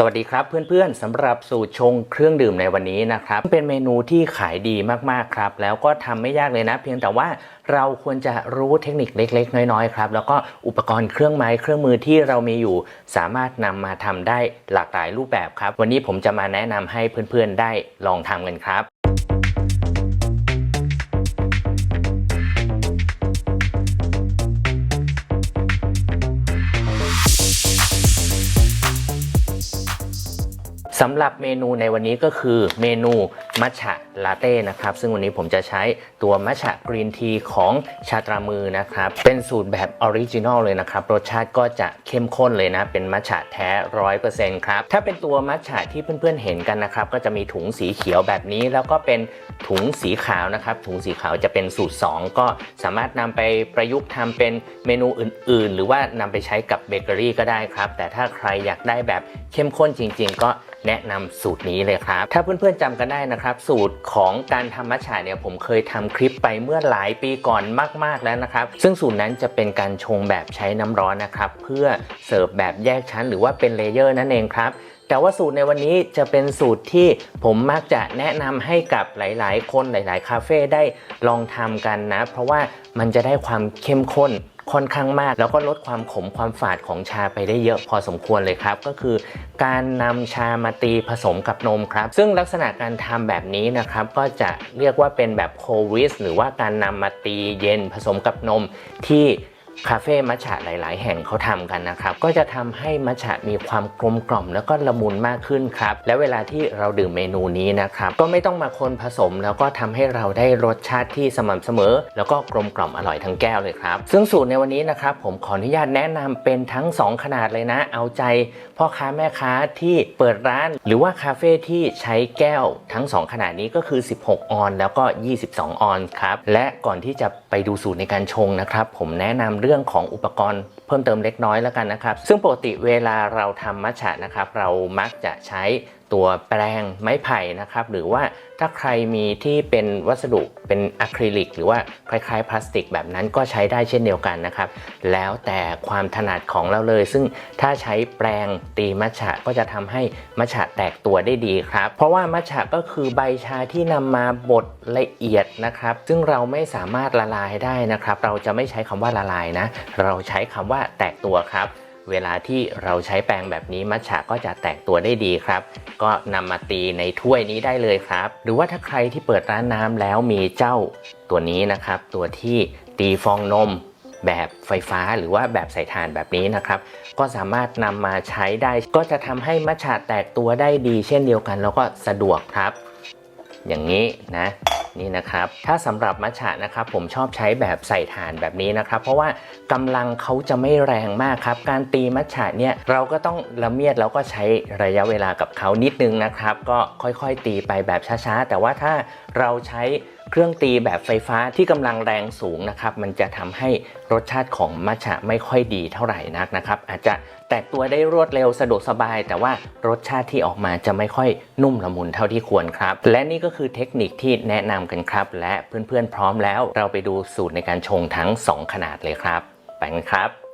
สวัสดีครับเพื่อนๆสำหรับสูตรชงเครื่องดื่มในวันนี้นะครับเป็นเมนูที่ขายดีมากๆครับ แล้วก็ทำไม่ยากเลยนะ เพียงแต่ว่าเราควรจะรู้เทคนิคเล็ก ๆ น้อยๆครับแล้วก็อุปกรณ์เครื่องไม้เครื่องมือที่เรามีอยู่ สามารถนำมาทำได้หลากหลายรูปแบบครับ วันนี้ผมจะมาแนะนำให้เพื่อนๆได้ลองทำกันครับ สำหรับเมนูในวันนี้ก็คือเมนูมัชฉะลาเต้นะครับ ซึ่งวันนี้ผมจะใช้ตัวมัชฉะกรีนทีของชาตรามือนะครับ เป็นสูตรแบบออริจินอลเลยนะครับ รสชาติก็จะเข้มข้นเลยนะ เป็นมัชฉะแท้ร้อยเปอร์เซ็นต์ครับ ถ้าเป็นตัวมัชฉะที่เพื่อนๆเห็นกันนะครับ ก็จะมีถุงสีเขียวแบบนี้ แล้วก็เป็นถุงสีขาวนะครับ ถุงสีขาวจะเป็นสูตร 2 ก็สามารถนำไปประยุกต์ทำเป็นเมนูอื่น ๆ หรือว่านำไปใช้กับเบเกอรี่ก็ได้ครับ แต่ถ้าใครอยากได้แบบเข้มข้นจริง ๆ ก็ แนะนำสูตรนี้เลยครับ ถ้าเพื่อนๆจำกันได้นะครับ สูตรของการทำมัทฉะเนี่ยผมเคยทำคลิปไปเมื่อหลายปีก่อนมาก ๆแล้วนะครับ ซึ่งสูตรนั้นจะเป็นการชงแบบใช้น้ำร้อนนะครับ เพื่อเสิร์ฟแบบแยกชั้น หรือว่าเป็นเลเยอร์นั่นเองครับแต่ว่าสูตรในวันนี้จะเป็นสูตรที่ผมมักจะแนะนำให้กับหลาย ๆ คนหลาย ๆ คาเฟ่ได้ลองทำกันนะ เพราะว่ามันจะได้ความเข้มข้น ค่อนข้างมาก แล้วก็ลดความขมความฝาดของชาไปได้เยอะพอสมควรเลยครับ ก็คือการนำชามาตีผสมกับนมครับ ซึ่งลักษณะการทำแบบนี้นะครับ ก็จะเรียกว่าเป็นแบบโควิสหรือว่าการนำมาตีเย็นผสมกับนมที่ คาเฟ่มัชฉะหลาย ๆ แห่งเขาทำกันนะครับ ก็จะทำให้มัชฉะมีความกลมกล่อมแล้วก็ละมุนมากขึ้นครับ และเวลาที่เราดื่มเมนูนี้นะครับ ก็ไม่ต้องมาคนผสม แล้วก็ทำให้เราได้รสชาติที่สม่ำเสมอ แล้วก็กลมกล่อมอร่อยทั้งแก้วเลยครับ ซึ่งสูตรในวันนี้นะครับ ผมขออนุญาตแนะนำเป็นทั้ง 2 ขนาดเลยนะ เอาใจพ่อค้าแม่ค้าที่เปิดร้าน หรือว่าคาเฟ่ที่ใช้แก้วทั้ง 2 ขนาดนี้ก็คือ 16 ออน แล้วก็ 22 ออนครับและก่อนที่จะไปดูสูตรในการชงนะครับ ผมแนะนำเรื่องของอุปกรณ์เพิ่มเติมเล็กน้อยแล้วกันนะครับ ซึ่งปกติเวลาเราทำมัทฉะนะครับ เรามักจะใช้ ตัวแปรงไม้ไผ่นะครับ หรือว่าถ้าใครมีที่เป็นวัสดุเป็นอะคริลิก หรือว่าคล้ายๆพลาสติกแบบนั้นก็ใช้ได้เช่นเดียวกันนะครับ แล้วแต่ความถนัดของเราเลย ซึ่งถ้าใช้แปรงตีมัทฉะก็จะทำให้มัทฉะแตกตัวได้ดีครับ เพราะว่ามัทฉะก็คือใบชาที่นำมาบดละเอียดนะครับ ซึ่งเราไม่สามารถละลายได้นะครับ เราจะไม่ใช้คำว่าละลายนะ เราใช้คำว่าแตกตัวครับ เวลาที่เราใช้แปรงแบบนี้มัทฉะก็จะแตกตัวได้ดีครับ ก็นำมาตีในถ้วยนี้ได้เลยครับ หรือว่าถ้าใครที่เปิดร้านน้ำแล้วมีเจ้าตัวนี้นะครับ ตัวที่ตีฟองนมแบบไฟฟ้าหรือว่าแบบใส่ถ่านแบบนี้นะครับ ก็สามารถนำมาใช้ได้ ก็จะทำให้มัทฉะแตกตัวได้ดี เช่นเดียวกัน แล้วก็สะดวกครับ อย่างนี้นะ นี่นะครับ ถ้าสำหรับมัชฉะนะครับผมชอบใช้แบบใส่ฐานแบบนี้นะครับ เพราะว่ากำลังเขาจะไม่แรงมากครับ การตีมัชฉะเนี่ยเราก็ต้องละเมียดแล้วก็ใช้ระยะเวลากับเขานิดนึงนะครับ ก็ค่อยๆตีไปแบบช้าๆ แต่ว่าถ้าเราใช้ เครื่องตีแบบไฟฟ้าที่กำลังแรงสูงนะครับ มันจะทำให้รสชาติของมัทฉะไม่ค่อยดีเท่าไหร่นักนะครับ อาจจะแตกตัวได้รวดเร็วสะดวกสบาย แต่ว่ารสชาติที่ออกมาจะไม่ค่อยนุ่มละมุนเท่าที่ควรครับ และนี่ก็คือเทคนิคที่แนะนำกันครับ และเพื่อนๆพร้อมแล้ว เราไปดูสูตรในการชงทั้ง 2 ขนาดเลยครับ ไปกันครับ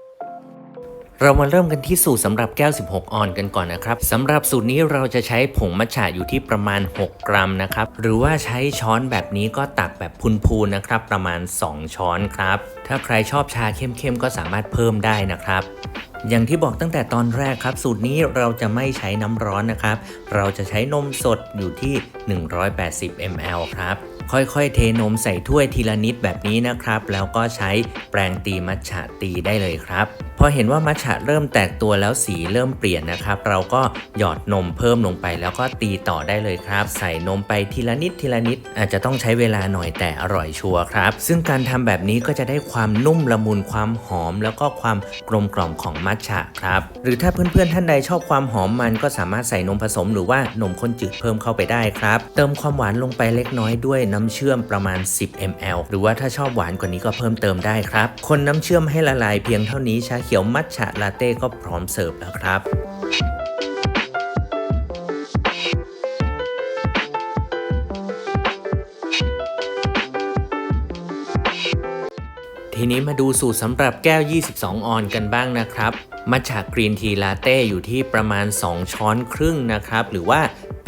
เรามาเริ่มกันที่สูตรสำหรับแก้ว 16 ออนกันก่อนนะครับสำหรับสูตรนี้เราจะใช้ผงมัทฉะอยู่ที่ประมาณ 6 กรัมนะครับ หรือว่าใช้ช้อนแบบนี้ก็ตักแบบพูนๆนะครับ ประมาณ 2 ช้อนครับ ถ้าใครชอบชาเข้มๆก็สามารถเพิ่มได้นะครับ อย่างที่บอกตั้งแต่ตอนแรกครับ สูตรนี้เราจะไม่ใช้น้ำร้อนนะครับ เราจะใช้นมสดอยู่ที่ 180 ml ครับค่อยๆ เทนมใส่ถ้วยทีละนิดแบบนี้นะครับ แล้วก็ใช้แปรงตีมัทฉะตีได้เลยครับ อเห็นว่ามัทฉะเริ่มแตกตัวแล้วสีเริ่มเปลี่ยนนะครับ เราก็หยอดนมเพิ่มลงไป แล้วก็ตีต่อได้เลยครับ ใส่นมไปทีละนิดทีละนิด อาจจะต้องใช้เวลาหน่อยแต่อร่อยชัวร์ครับ ซึ่งการทำแบบนี้ก็จะได้ความนุ่มละมุนความหอม แล้วก็ความกลมกล่อมของมัทฉะครับ หรือถ้าเพื่อนๆท่านใดชอบความหอมมันก็สามารถใส่นมผสมหรือว่านมข้นจืดเพิ่มเข้าไปได้ครับ เติมความหวานลงไปเล็กน้อยด้วยน้ำเชื่อมประมาณ 10 ml หรือว่าถ้าชอบหวานกว่านี้ก็เพิ่มเติมได้ครับ คนน้ำเชื่อมให้ละลายเพียงเท่านี้ชาเขียวมัทฉะลาเต้ก็พร้อมเสิร์ฟแล้วครับทีนี้มาดูสูตรสำหรับแก้ว 22 ออนกันบ้างนะครับ มัทฉะกรีนทีลาเต้อยู่ที่ประมาณ 2 ช้อนครึ่งนะครับ หรือว่า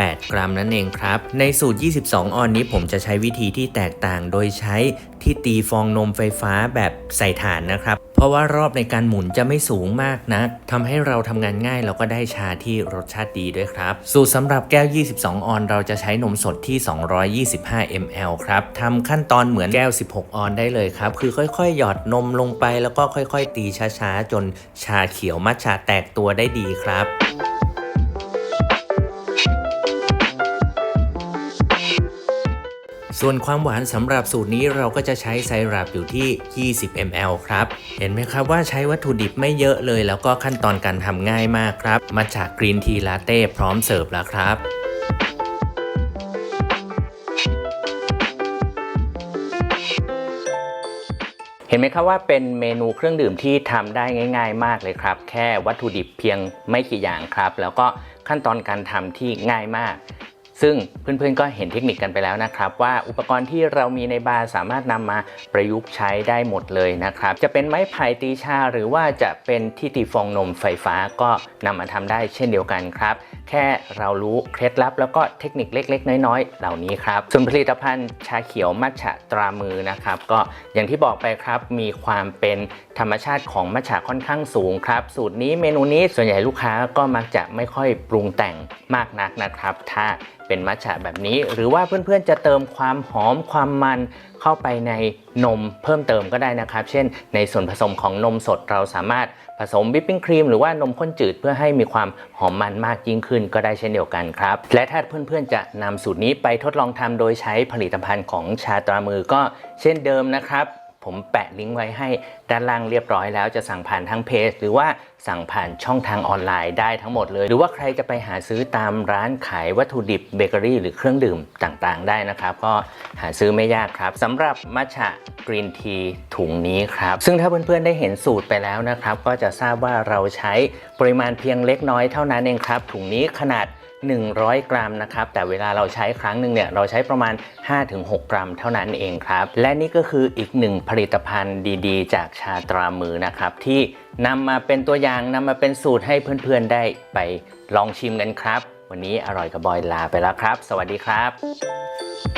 8 กรัมนั่นเองครับ ในสูตร 22 ออนนี้ผมจะใช้วิธีที่แตกต่างโดยใช้ที่ตีฟองนมไฟฟ้าแบบใส่ถ่านนะครับ เพราะว่ารอบในการหมุนจะไม่สูงมากนะทำให้เราทำงานง่ายแล้วก็ได้ชาที่รสชาติดีด้วยครับ สูตรสำหรับแก้ว 22 ออน เราจะใช้นมสดที่ 225 ml ครับทำขั้นตอนเหมือนแก้ว 16 ออนได้เลยครับ คือค่อยๆ หยอดนมลงไปแล้วก็ค่อยๆ ตีช้าๆ จนชาเขียวมัทฉะแตกตัวได้ดีครับ ส่วนความหวานสำหรับสูตรนี้เราก็จะใช้ไซรัปอยู่ที่ 20 ml ครับ เห็นไหมครับว่าใช้วัตถุดิบไม่เยอะเลย แล้วก็ขั้นตอนการทำง่ายมากครับ มาจากกรีนทีลาเต้พร้อมเสิร์ฟแล้วครับเห็นไหมครับว่าเป็นเมนูเครื่องดื่มที่ทำได้ง่าย ๆ มากเลยครับ แค่วัตถุดิบเพียงไม่กี่อย่างครับ แล้วก็ขั้นตอนการทำที่ง่ายมาก ซึ่งเพื่อนๆก็เห็นเทคนิคกันไปแล้วนะครับ ว่าอุปกรณ์ที่เรามีในบาร์สามารถนำมาประยุกต์ใช้ได้หมดเลยนะครับ จะเป็นไม้ไผ่ตีชา หรือว่าจะเป็นที่ตีฟองนมไฟฟ้าก็นำมาทำได้เช่นเดียวกันครับ แค่เรารู้เคล็ดลับ แล้วก็เทคนิคเล็ก ๆ น้อยๆ เหล่านี้ครับส่วนผลิตภัณฑ์ชาเขียวมัทฉะตรามือนะครับ ก็อย่างที่บอกไปครับมีความเป็นธรรมชาติของมัทฉะค่อนข้างสูงครับ สูตรนี้เมนูนี้ส่วนใหญ่ลูกค้าก็มักจะไม่ค่อยปรุงแต่งมากนักนะครับ ถ้า เป็นมัทฉะแบบนี้ หรือว่าเพื่อนๆจะเติมความหอมความมันเข้าไปในนมเพิ่มเติมก็ได้นะครับ เช่น ในส่วนผสมของนมสดเราสามารถผสมวิปปิ้งครีมหรือว่านมข้นจืดเพื่อให้มีความหอมมันมากยิ่งขึ้นก็ได้เช่นเดียวกันครับ และถ้าเพื่อนๆจะนำสูตรนี้ไปทดลองทำโดยใช้ผลิตภัณฑ์ของชาตรามือก็เช่นเดิมนะครับ ผมแปะลิงก์ไว้ให้ด้านล่างเรียบร้อยแล้วจะสั่งผ่านทางเพจ หรือว่าสั่งผ่านช่องทางออนไลน์ได้ทั้งหมดเลย หรือว่าใครจะไปหาซื้อตามร้านขายวัตถุดิบเบเกอรี่หรือเครื่องดื่มต่างๆ ได้นะครับ ก็หาซื้อไม่ยากครับสำหรับมัทฉะกรีนทีถุงนี้ครับ ซึ่งถ้าเพื่อนๆได้เห็นสูตรไปแล้วนะครับ ก็จะทราบว่าเราใช้ปริมาณเพียงเล็กน้อยเท่านั้นเองครับ ถุงนี้ขนาด 100 กรัมนะครับ แต่เวลาเราใช้ครั้งหนึ่งเนี่ยเราใช้ประมาณ 5-6 กรัม เท่านั้นเองครับ และนี่ก็คืออีกหนึ่งผลิตภัณฑ์ดีๆ จากชาตรามือนะครับ ที่นำมาเป็นตัวอย่างนำมาเป็นสูตรให้เพื่อนๆได้ไปลองชิมกันครับ วันนี้อร่อยกับบอยลาไปแล้วครับ สวัสดีครับ